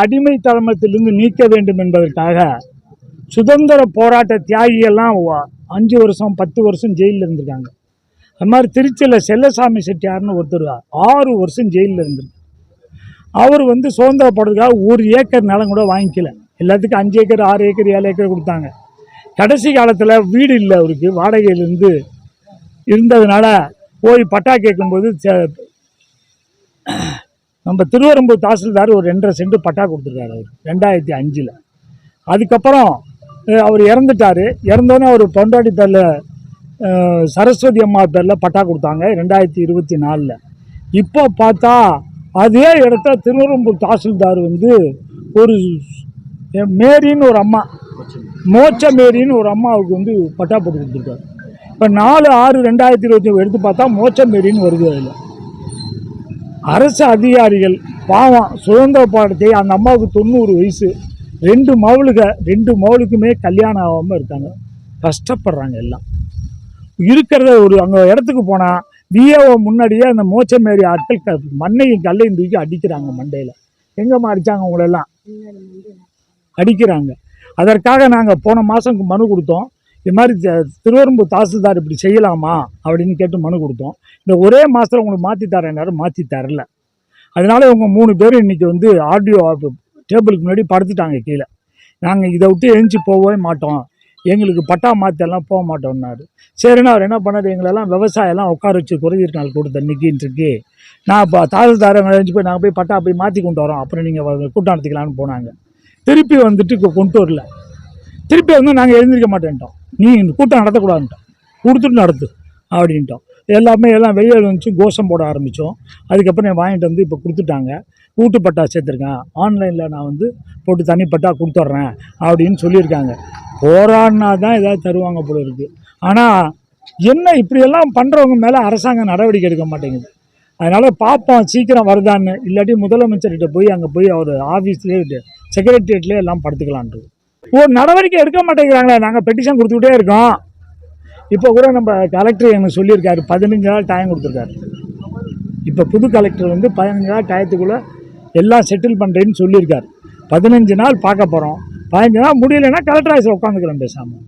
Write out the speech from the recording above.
அடிமைத்தனத்திலிருந்து நீக்க வேண்டும் என்பதற்காக சுதந்திர போராட்ட தியாகியெல்லாம் அஞ்சு வருஷம் பத்து வருஷம் ஜெயிலில் இருந்திருக்காங்க. அது மாதிரி திருச்சியில் செல்லசாமி செட்டியார்னு ஒருத்தர் ஆறு வருஷம் ஜெயிலில் இருந்திருக்கு அவர் வந்து சுதந்திர போடுறதுக்காக ஒரு ஏக்கர் நிலம் கூட வாங்கிக்கல. எல்லாத்துக்கும் அஞ்சு ஏக்கர் ஆறு ஏக்கர் ஏழு ஏக்கர் கொடுத்தாங்க. கடைசி காலத்தில் வீடு இல்லை அவருக்கு. வாடகையிலிருந்து இருந்ததுனால போய் பட்டா கேட்கும்போது நம்ம திருவரம்பூர் தாசில்தார் ஒரு ரெண்டரை சென்ட் பட்டா கொடுத்துருக்காரு அவர் ரெண்டாயிரத்தி அஞ்சில். அதுக்கப்புறம் அவர் இறந்துட்டார். இறந்தோடனே அவர் பொண்டாட்டி பேரில் சரஸ்வதி அம்மா பேரில் பட்டா கொடுத்தாங்க ரெண்டாயிரத்தி இருபத்தி நாலில். இப்போ பார்த்தா அதே இடத்த திருவரம்பூர் தாசில்தார் வந்து ஒரு மேரின்னு ஒரு அம்மா மோச்ச மேரின்னு ஒரு அம்மாவுக்கு வந்து பட்டா போட்டு கொடுத்துருக்காரு. இப்போ நாலு ஆறு ரெண்டாயிரத்தி இருபத்தி எடுத்து பார்த்தா மோச்ச மேரின்னு வருது அதில். அரசு அதிகாரிகள் பாவம் சுதந்திர பாடத்தை அந்த அம்மாவுக்கு தொண்ணூறு வயசு ரெண்டு மவளுக ரெண்டு மவளுக்குமே கல்யாணம் ஆகாமல் இருக்காங்க. கஷ்டப்படுறாங்க எல்லாம். இருக்கிறத ஒரு அங்கே இடத்துக்கு போனால் விஏஓ முன்னாடியே அந்த மோச்சமேரி ஆட்கள் க மண்ணையும் கல்லையும் தூக்கி அடிக்கிறாங்க மண்டையில். எங்கேம்மா அடித்தாங்க உங்களெல்லாம்? அடிக்கிறாங்க. அதற்காக நாங்கள் போன மாதம் மனு கொடுத்தோம். இது மாதிரி த- தாசில்தார் இப்படி செய்யலாமா அப்படின்னு கேட்டு மனு கொடுத்தோம். இந்த ஒரே மாதத்தில் உங்களுக்கு மாற்றி தரேன்னாரு மாற்றி தரல. அதனால இவங்க மூணு பேரும் இன்றைக்கி வந்து ஆடியோ டேபிளுக்கு முன்னாடி படுத்துட்டாங்க கீழே. நாங்கள் இதை விட்டு எழுந்துச்சி போகவே மாட்டோம். எங்களுக்கு பட்டா மாற்றெல்லாம் போக மாட்டோம்னாரு சரின்னு அவர் என்ன பண்ணாரு? எங்களெல்லாம் விவசாயம்லாம் உட்கார வச்சு குறைதீர் நாள் கொடுத்த நிற்கின்ட்டுருக்கு நான் இப்போ தாசில்தாரை எழுந்து போய் நாங்கள் போய் பட்டா போய் மாற்றி கொண்டு வரோம். அப்புறம் நீங்கள் கூட்டம் நடத்திக்கலான்னு போனாங்க. திருப்பி வந்துட்டு கொண்டு வரல. திருப்பி வந்து நாங்கள் எழுந்திருக்க மாட்டேன்ட்டோம். நீ இந்த கூட்டம் நடத்தக்கூடாதுன்ட்டோம். கொடுத்துட்டு நடத்து அப்படின்ட்டோம். எல்லாமே எல்லாம் வெளியில் வந்துச்சு கோஷம் போட ஆரம்பித்தோம் அதுக்கப்புறம் நான் வாங்கிட்டு வந்து இப்போ கொடுத்துட்டாங்க. கூட்டு பட்டா சேர்த்துருக்கேன். ஆன்லைனில் நான் வந்து போட்டு தனி பட்டா கொடுத்துட்றேன் அப்படின்னு சொல்லியிருக்காங்க. போராடினா தான் ஏதாவது தருவாங்க போல இருக்குது ஆனால் என்ன இப்படியெல்லாம் பண்ணுறவங்க மேலே அரசாங்கம் நடவடிக்கை எடுக்க மாட்டேங்குது. அதனால் பார்ப்போம் சீக்கிரம் வருதான்னு. இல்லாட்டி முதலமைச்சர்கிட்ட போய் அங்கே போய் அவர் ஆஃபீஸ்லேயே செக்ரட்டரியேட்லேயே எல்லாம் படுத்துக்கலான்றது. ஒரு நடவடிக்கை எடுக்க மாட்டேங்கிறாங்களே நாங்கள் பெட்டிஷன் கொடுத்துக்கிட்டே இருக்கோம். இப்போ கூட நம்ம கலெக்டர் எனக்கு சொல்லியிருக்காரு பதினஞ்சு நாள் டைம் கொடுத்துருக்காரு. இப்போ புது கலெக்டர் வந்து பதினஞ்சு நாள் டயத்துக்குள்ளே எல்லாம் செட்டில் பண்ணுறேன்னு சொல்லியிருக்காரு. பதினஞ்சு நாள் பார்க்க போகிறோம் பதினஞ்சு நாள் முடியலைன்னா கலெக்டர் ஆஃபீஸில் உட்காந்துக்கிறோம் பேசாமல்